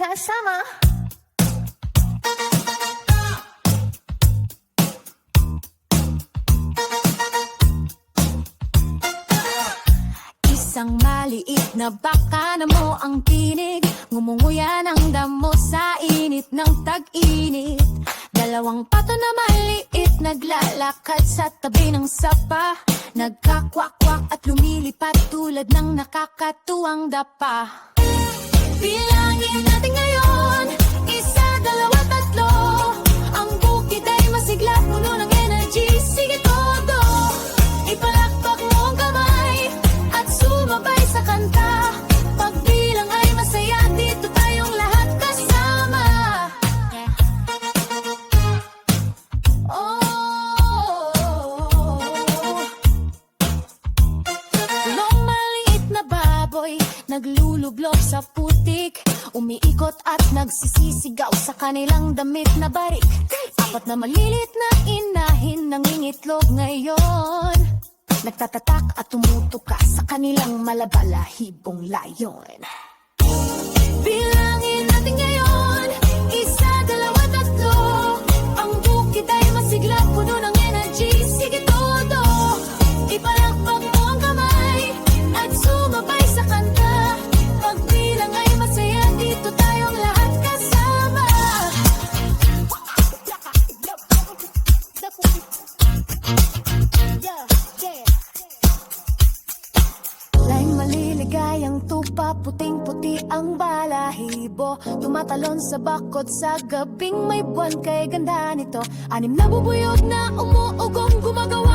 kasama. Isang maliit na baka na mo ang tinig. Ngumunguya ng damo sa init ng tag-init. Dalawang pato na maliit Naglalakad sa tabi ng sapa. Nagkakwakwak at lumilipat Tulad ng nakakatuwang dapa. Bilangin Naglulublog sa putik. Umiikot at nagsisisigaw Sa kanilang damit na barik. Apat na malilit na inahin Nangingitlog ngayon. Nagtatatak at tumutuka Sa kanilang malabalahibong layon. Bilangin puting-puti ang balahibo. Tumatalon sa bakod sa gabing may buwan kay ganda nito. Anim na bubuyog na umuugong gumagawa